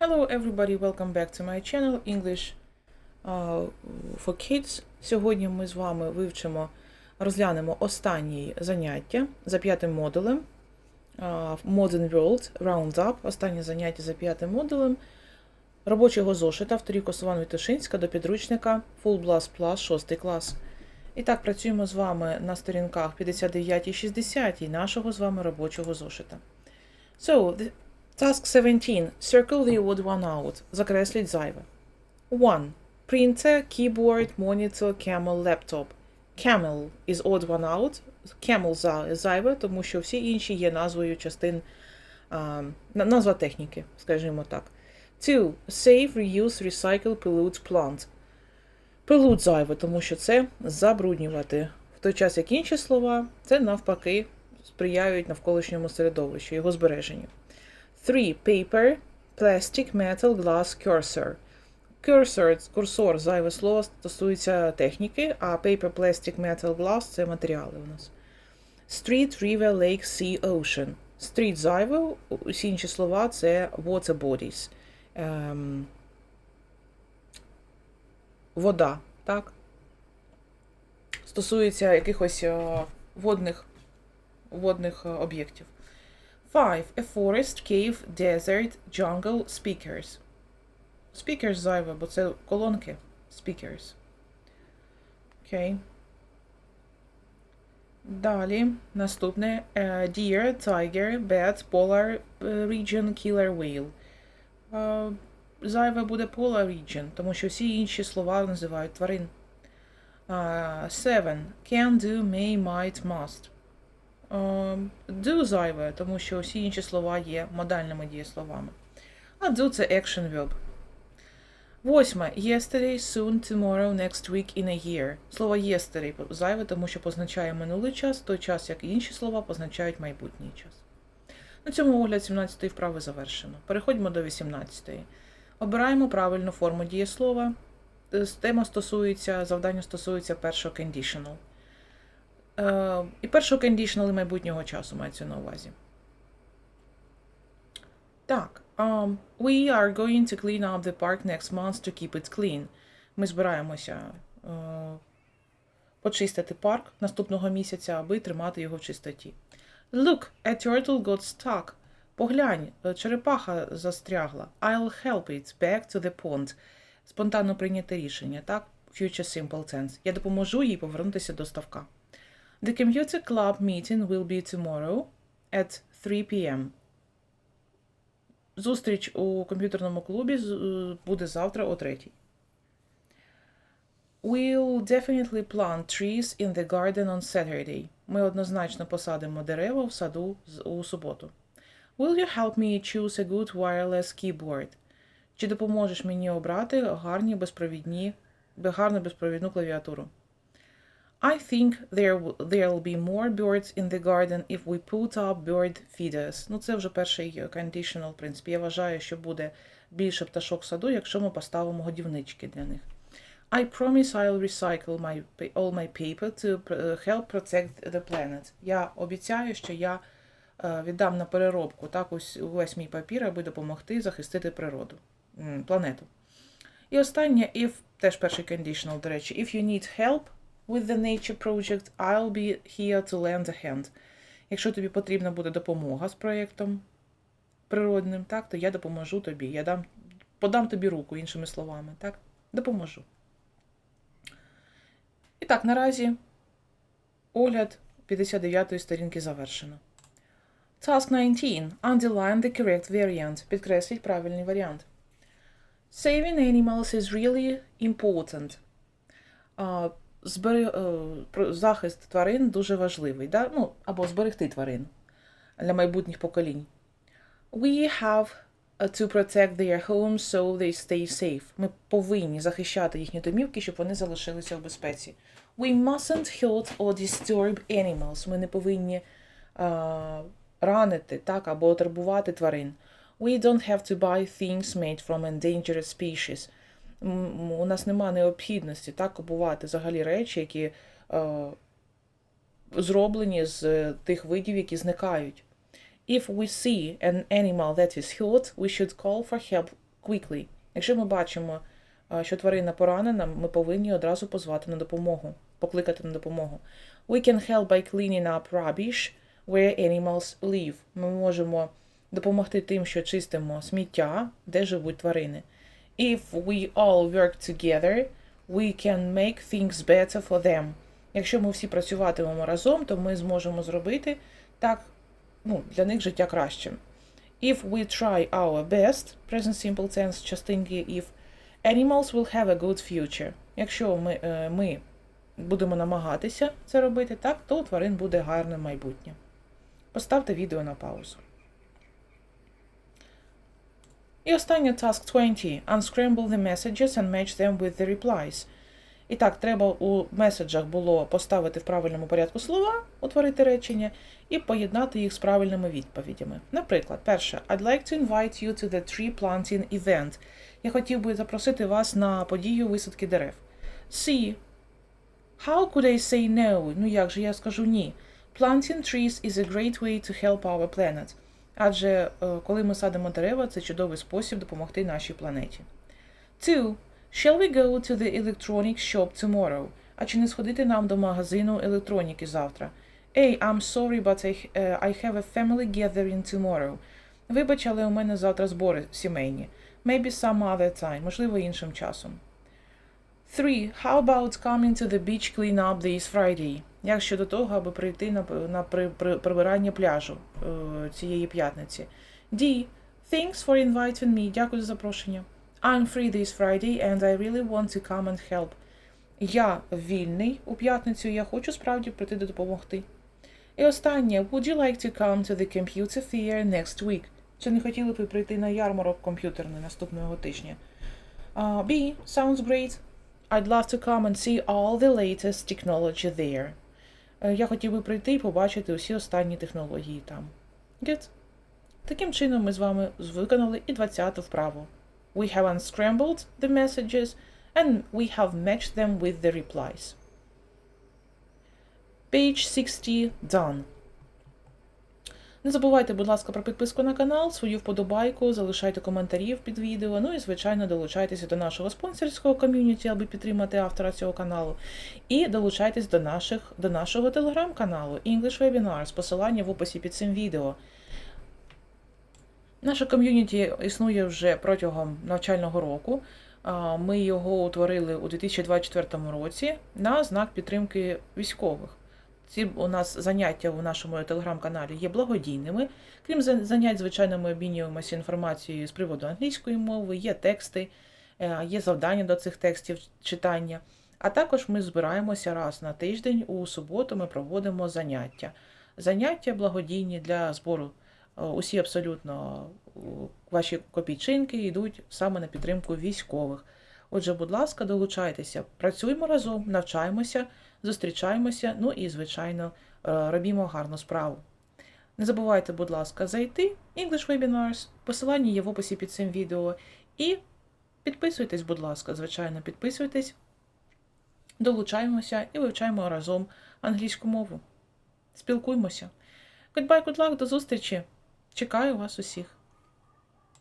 Hello everybody, welcome back to my channel English uh, for Kids. Сьогодні ми з вами вивчимо, розглянемо останнє заняття за п'ятим модулем Modern World Roundup. Останнє заняття за п'ятим модулем робочого зошита авторів Косован Вітушинська до підручника Full Blast Plus 6 клас. І так, працюємо з вами на сторінках 59 і 60 нашого з вами робочого зошита. So, Task 17. Circle the odd one out. Закресліть зайве. 1. Printer, keyboard, monitor, camel, laptop. Camel is odd one out. Camel зайве, тому що всі інші є назвою частин, а, назва техніки, скажімо так. 2. Save, reuse, recycle, pollute, plant. Pollute зайве, тому що це забруднювати. В той час, як інші слова, це навпаки сприяють навколишньому середовищу, його збереженню. 3. Paper, plastic, metal, glass, cursor. Cursor – курсор, зайве слово стосується техніки, а paper, plastic, metal, glass – це матеріали у нас. Street, river, lake, sea, ocean. Street – зайве, усі інші слова – це water bodies. Ем, вода, так? Стосується якихось е, водних, водних е, об'єктів. 5. A forest, cave, desert, jungle, speakers. Speakers зайве, бо це колонки. Speakers. Окей. Далі. Наступне. е, Deer, tiger, bat, polar е, region, killer whale. Е, Зайве буде polar region, тому що всі інші слова називають тварин. 7. Can, do, may, might, must. Do зайве, тому що всі інші слова є модальними дієсловами. А do це action verb. Восьме. Yesterday, soon, tomorrow, next week, in a year. Слово yesterday зайве, тому що позначає минулий час, той час, як і інші слова, позначають майбутній час. На цьому огляд 17-ї вправи завершено. Переходьмо до 18-ї. Обираємо правильну форму дієслова. Тема стосується, завдання стосується першого conditional. Е, і першого і майбутнього часу мається на увазі. Так. Um, we are going to clean up the park next month to keep it clean. Ми збираємося е, почистити парк наступного місяця, аби тримати його в чистоті. Look, a turtle got stuck. Поглянь, е, черепаха застрягла. I'll help it back to the pond. Спонтанно прийняте рішення, так? Future simple tense. Я допоможу їй повернутися до ставка. The computer club meeting will be tomorrow at 3 p.m. Зустріч у комп'ютерному клубі е, буде завтра о 3. We'll definitely plant trees in the garden on Saturday. Ми однозначно посадимо дерева в саду у суботу. Will you help me choose a good wireless keyboard? Чи допоможеш мені обрати гарні безпровідні, гарну безпровідну клавіатуру? I think there there'll be more birds in the garden if we put up bird feeders. Ну, це вже перший е, conditional, в принципі. Я вважаю, що буде більше пташок в саду, якщо ми поставимо годівнички для них. I promise I'll recycle my, all my paper to help protect the planet. Я обіцяю, що я е, віддам на переробку так ось увесь мій папір, аби допомогти захистити природу, планету. І останнє, if, теж перший conditional, до речі, if you need help with the nature project, I'll be here to lend a hand. Якщо тобі потрібна буде допомога з проєктом природним, так, то я допоможу тобі. Я дам, подам тобі руку, іншими словами, так? Допоможу. І так, наразі огляд 59-ї сторінки завершено. Task 19. Underline the correct variant. Підкресліть правильний варіант. Saving animals is really important. А, збери, е, захист тварин дуже важливий, да? ну, або зберегти тварин для майбутніх поколінь. We have uh, to protect their homes so they stay safe. Ми повинні захищати їхні домівки, щоб вони залишилися в безпеці. We mustn't hurt or disturb animals. Ми не повинні а, ранити так, або турбувати тварин. We don't have to buy things made from endangered species. У нас немає необхідності так купувати взагалі речі, які е, зроблені з е, тих видів, які зникають. If we see an animal that is hurt, we should call for help quickly. Якщо ми бачимо, що тварина поранена, ми повинні одразу позвати на допомогу, покликати на допомогу. We can help by cleaning up rubbish where animals live. Ми можемо допомогти тим, що чистимо сміття, де живуть тварини. If we all work together, we can make things better for them. Якщо ми всі працюватимемо разом, то ми зможемо зробити так ну, для них життя кращим. If we try our best, present simple tense, частинки if, animals will have a good future. Якщо ми, е, ми будемо намагатися це робити так, то у тварин буде гарне майбутнє. Поставте відео на паузу. І останнє task 20. Unscramble the messages and match them with the replies. І так, треба у меседжах було поставити в правильному порядку слова, утворити речення і поєднати їх з правильними відповідями. Наприклад, перше, I'd like to invite you to the tree planting event. Я хотів би запросити вас на подію висадки дерев. C. How could I say no? Ну як же я скажу ні? Planting trees is a great way to help our planet. Адже е, коли ми садимо дерева, це чудовий спосіб допомогти нашій планеті. 2. Shall we go to the electronics shop tomorrow? А чи не сходити нам до магазину електроніки завтра? A. I'm sorry, but I, uh, I have a family gathering tomorrow. Вибач, але у мене завтра збори сімейні. Maybe some other time, можливо, іншим часом. 3. How about coming to the beach clean up this Friday? Як щодо того, аби прийти на, на при, при, прибирання пляжу е, цієї п'ятниці? D. Thanks for inviting me. Дякую за запрошення. I'm free this Friday and I really want to come and help. Я вільний у п'ятницю, я хочу справді прийти до допомогти. І останнє. Would you like to come to the computer fair next week? Чи не хотіли б ви прийти на ярмарок комп'ютерний наступного тижня? Uh, B. Sounds great. I'd love to come and see all the latest technology there. Е, Я хотів би прийти і побачити усі останні технології там. Good. Таким чином ми з вами виконали і 20-ту вправу. We have unscrambled the messages and we have matched them with the replies. Page 60 done. Не забувайте, будь ласка, про підписку на канал, свою вподобайку, залишайте коментарів під відео. Ну і, звичайно, долучайтеся до нашого спонсорського ком'юніті, аби підтримати автора цього каналу. І долучайтесь до, наших, до нашого телеграм-каналу English Webinars, посилання в описі під цим відео. Наше ком'юніті існує вже протягом навчального року. Ми його утворили у 2024 році на знак підтримки військових. Ці у нас заняття у нашому телеграм-каналі є благодійними. Крім занять, звичайно, ми обмінюємося інформацією з приводу англійської мови, є тексти, е, є завдання до цих текстів читання. А також ми збираємося раз на тиждень. У суботу ми проводимо заняття. Заняття благодійні для збору. Е, Усі абсолютно ваші копійчинки йдуть саме на підтримку військових. Отже, будь ласка, долучайтеся, працюємо разом, навчаємося, зустрічаємося, ну і, звичайно, е, робімо гарну справу. Не забувайте, будь ласка, зайти English Webinars, посилання є в описі під цим відео. І підписуйтесь, будь ласка, звичайно, підписуйтесь, долучаємося і вивчаємо разом англійську мову. Спілкуймося. Goodbye, good luck, до зустрічі! Чекаю вас усіх!